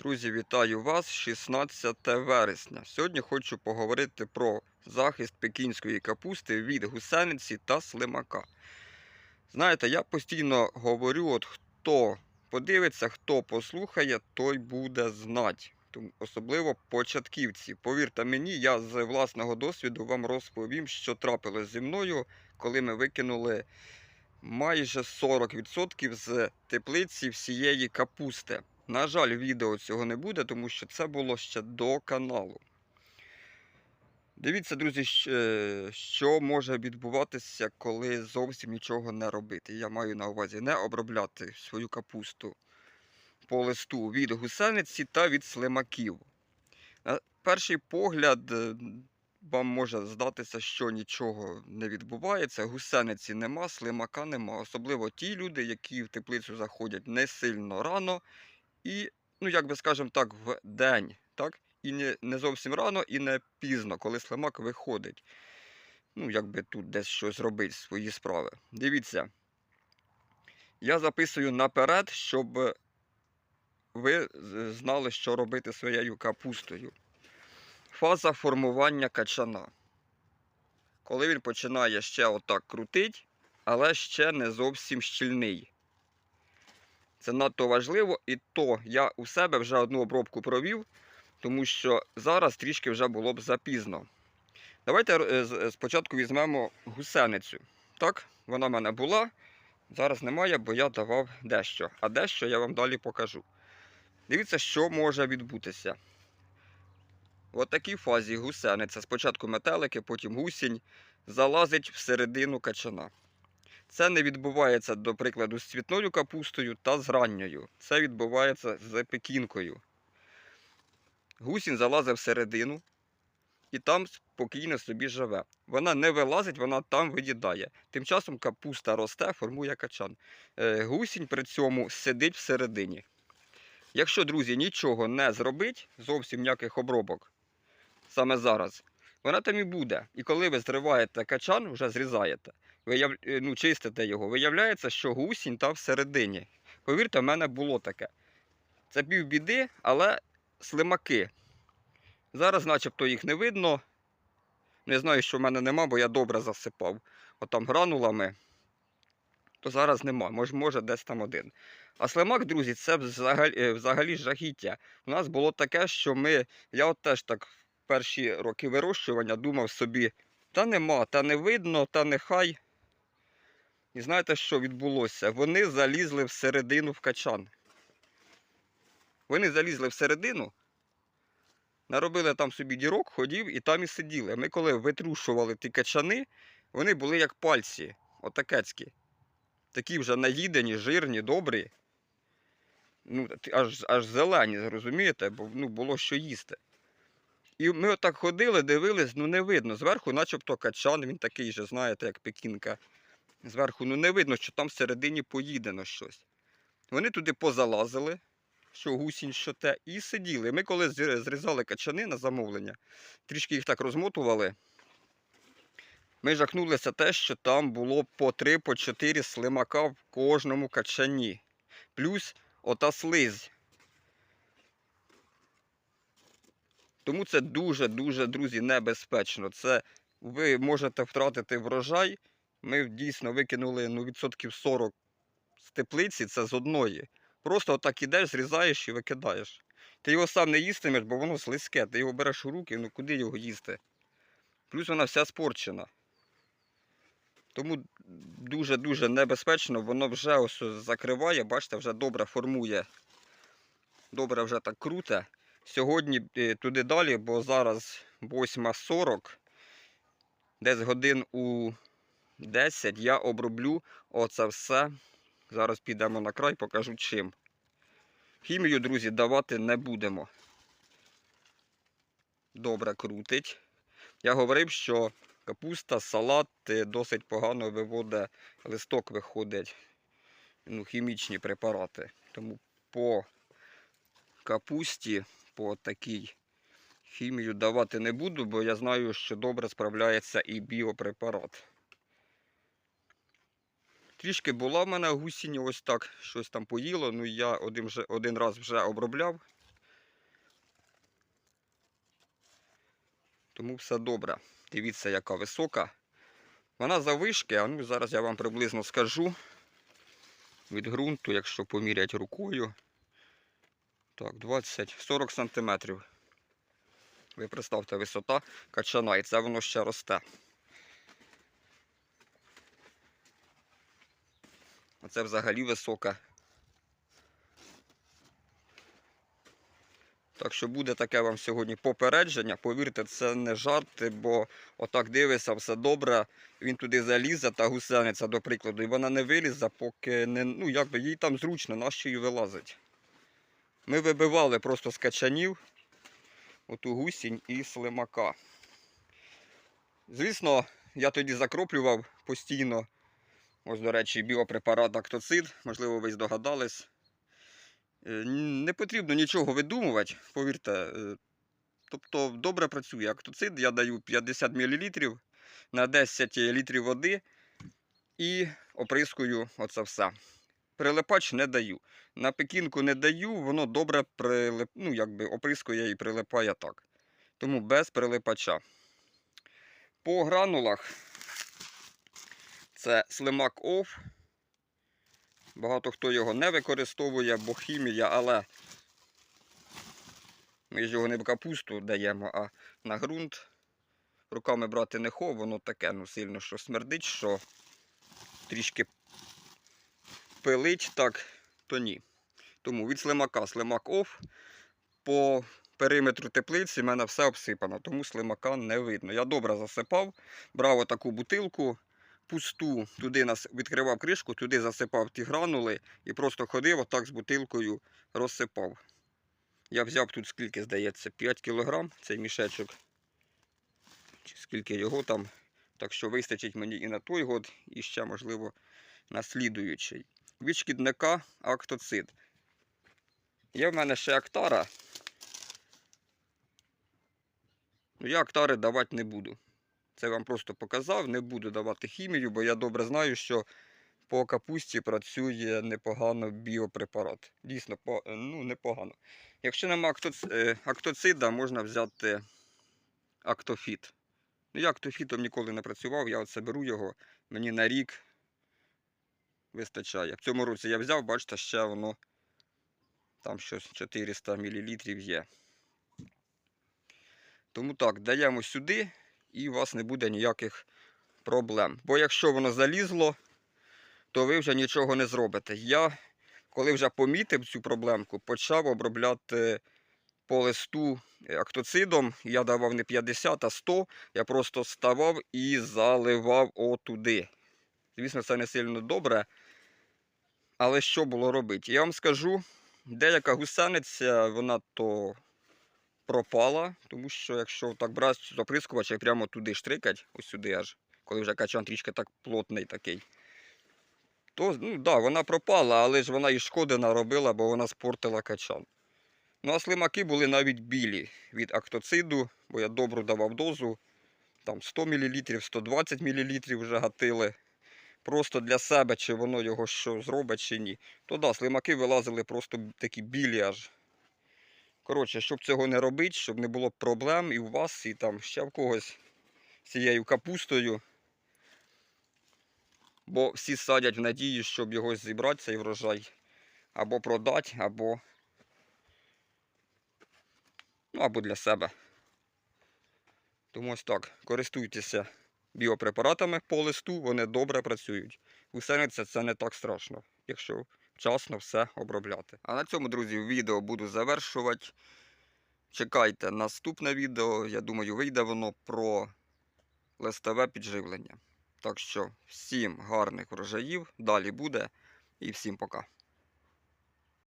Друзі, вітаю вас 16 вересня. Сьогодні хочу поговорити про захист пекінської капусти від гусениці та слимака. Знаєте, я постійно говорю, от хто подивиться, хто послухає, той буде знати. Особливо початківці. Повірте мені, я з власного досвіду вам розповім, що трапилось зі мною, коли ми викинули майже 40% з теплиці всієї капусти. На жаль, відео цього не буде, тому що це було ще до каналу. Дивіться, друзі, е, що може відбуватися, коли зовсім нічого не робити. Я маю на увазі не обробляти свою капусту по листу від гусениці та від слимаків. На перший погляд е, вам може здатися, що нічого не відбувається. Гусениці нема, слимака нема. Особливо ті люди, які в теплицю заходять не сильно рано і, ну як би скажемо так, в день. Так? І не, не зовсім рано, і не пізно, коли слимак виходить. Ну, якби тут десь щось робить, свої справи. Дивіться. Я записую наперед, щоб ви знали, що робити своєю капустою. Фаза формування качана. Коли він починає ще отак крутить, але ще не зовсім щільний. Це надто важливо, і то я у себе вже одну обробку провів, тому що зараз трішки вже було б запізно. Давайте е, спочатку візьмемо гусеницю. Так, вона в мене була. Зараз немає, бо я давав дещо. А дещо я вам далі покажу. Дивіться, що може відбутися. В такій фазі гусениця, спочатку метелики, потім гусінь, залазить всередину качана. Це не відбувається, до прикладу, з цвітною капустою та з ранньою. Це відбувається з пекінкою. Гусінь залазить всередину і там спокійно собі живе. Вона не вилазить, вона там виїдає. Тим часом капуста росте, формує качан. Е, Гусінь при цьому сидить всередині. Якщо, друзі, нічого не зробить, зовсім ніяких обробок, саме зараз, вона там і буде. І коли ви зриваєте качан, вже зрізаєте, вияв... е, ну, чистите його, виявляється, що гусінь там всередині. Повірте, в мене було таке. Це півбіди, але слимаки. Зараз, начебто, їх не видно. Не знаю, що в мене нема, бо я добре засипав. Отам гранулами. То зараз нема, може, може десь там один. А слимак, друзі, це взагалі, е, взагалі жахіття. У нас було таке, що ми. Я от теж так в перші роки вирощування думав собі, та нема, та не видно, та нехай. І знаєте, що відбулося? Вони залізли всередину в качан. Вони залізли всередину, наробили там собі дірок, ходів і там і сиділи. Ми коли витрушували ті качани, вони були як пальці, отакецькі. Такі вже наїдені, жирні, добрі. Ну, аж, аж зелені, розумієте, бо ну, було що їсти. І ми отак ходили, дивились, ну не видно. Зверху, начебто качан, він такий же, знаєте, як пекінка. Зверху, ну не видно, що там всередині поїдено щось. Вони туди позалазили, що гусінь, що те, і сиділи. Ми коли зрізали качани на замовлення, трішки їх так розмотували. Ми жахнулися те, що там було по 3 по 4 слимака в кожному качані. Плюс ота слизь. Тому це дуже-дуже, друзі, небезпечно. Це ви можете втратити врожай. Ми дійсно викинули ну, відсотків 40 з теплиці, це з одної. Просто отак ідеш, зрізаєш і викидаєш. Ти його сам не їстимеш, бо воно слизьке. Ти його береш у руки, ну куди його їсти? Плюс вона вся спорчена. Тому дуже-дуже небезпечно, воно вже ось закриває, бачите, вже добре формує. Добре вже так круте. Сьогодні е, туди далі, бо зараз 8.40, десь годин у 10 я оброблю оце все. Зараз підемо на край, покажу чим. Хімію, друзі, давати не будемо. Добре крутить. Я говорив, що капуста, салат е, досить погано виводить, листок виходить, ну, хімічні препарати. Тому по капусті, по такій хімію давати не буду, бо я знаю, що добре справляється і біопрепарат. Трішки була в мене гусінь, ось так щось там поїло, ну я один, вже, один раз вже обробляв. Тому все добре. Дивіться, яка висока. Вона за вишки, а ну зараз я вам приблизно скажу від ґрунту, якщо помірять рукою. Так, 20-40 см. Ви представте висота качана, і це воно ще росте. Оце взагалі висока. Так що буде таке вам сьогодні попередження. Повірте, це не жарти, бо отак дивишся, все добре. Він туди залізе та гусениця, до прикладу, і вона не вилізе, поки не. Ну, якби їй там зручно, нащо її вилазить. Ми вибивали просто з качанів оту гусінь і слимака. Звісно, я тоді закроплював постійно. Ось, до речі, біопрепарат Актоцид, можливо, ви здогадались. Е, Не потрібно нічого видумувати, повірте. е, Тобто добре працює актоцид, я даю 50 мл на 10 літрів води і оприскую оце все. Прилипач не даю. На пекінку не даю, воно добре прилип... ну, якби оприскує і прилипає так. Тому без прилипача. По гранулах це слимак оф. Багато хто його не використовує, бо хімія, але ми ж його не в капусту даємо, а на ґрунт. Руками брати не хо, воно таке ну, сильно що смердить, що трішки пилить, так, то ні. Тому від слимака слимак оф. По периметру теплиці в мене все обсипано, тому слимака не видно. Я добре засипав, брав отаку бутилку пусту, туди нас відкривав кришку, туди засипав ті гранули і просто ходив отак з бутилкою розсипав. Я взяв тут скільки, здається, 5 кг цей мішечок. Чи скільки його там. Так що вистачить мені і на той год, і ще, можливо, на слідуючий. Від шкідника актоцид. Є в мене ще актара. Ну, я актари давати не буду. Це вам просто показав, не буду давати хімію, бо я добре знаю, що по капусті працює непогано біопрепарат. Дійсно, по- ну, непогано. Якщо нема е, актоцида, можна взяти актофіт. Ну, я актофітом ніколи не працював, я оце беру його, мені на рік вистачає. В цьому році я взяв, бачите, ще воно там щось 400 мл є. Тому так, даємо сюди і у вас не буде ніяких проблем. Бо якщо воно залізло, то ви вже нічого не зробите. Я, коли вже помітив цю проблемку, почав обробляти по листу актоцидом. Я давав не 50, а 100. Я просто ставав і заливав отуди. Звісно, це не сильно добре. Але що було робити? Я вам скажу, деяка гусениця, вона то пропала, тому що якщо так брати з оприскувача і прямо туди штрикать, ось сюди аж, коли вже качан трішки так плотний такий, то ну, да, вона пропала, але ж вона і шкоди наробила, бо вона спортила качан. Ну а слимаки були навіть білі від актоциду, бо я добру давав дозу, там 100 мл, 120 мл вже гатили. Просто для себе, чи воно його що зробить, чи ні. То да, слимаки вилазили просто такі білі аж. Коротше, щоб цього не робити, щоб не було проблем і у вас, і там ще в когось з цією капустою. Бо всі садять в надії, щоб його зібрати, цей врожай, або продати, або, ну, або для себе. Тому ось так, користуйтеся біопрепаратами по листу, вони добре працюють. Гусениця це не так страшно, якщо вчасно все обробляти. А на цьому, друзі, відео буду завершувати. Чекайте наступне відео. Я думаю, вийде воно про листове підживлення. Так що всім гарних врожаїв, далі буде і всім пока.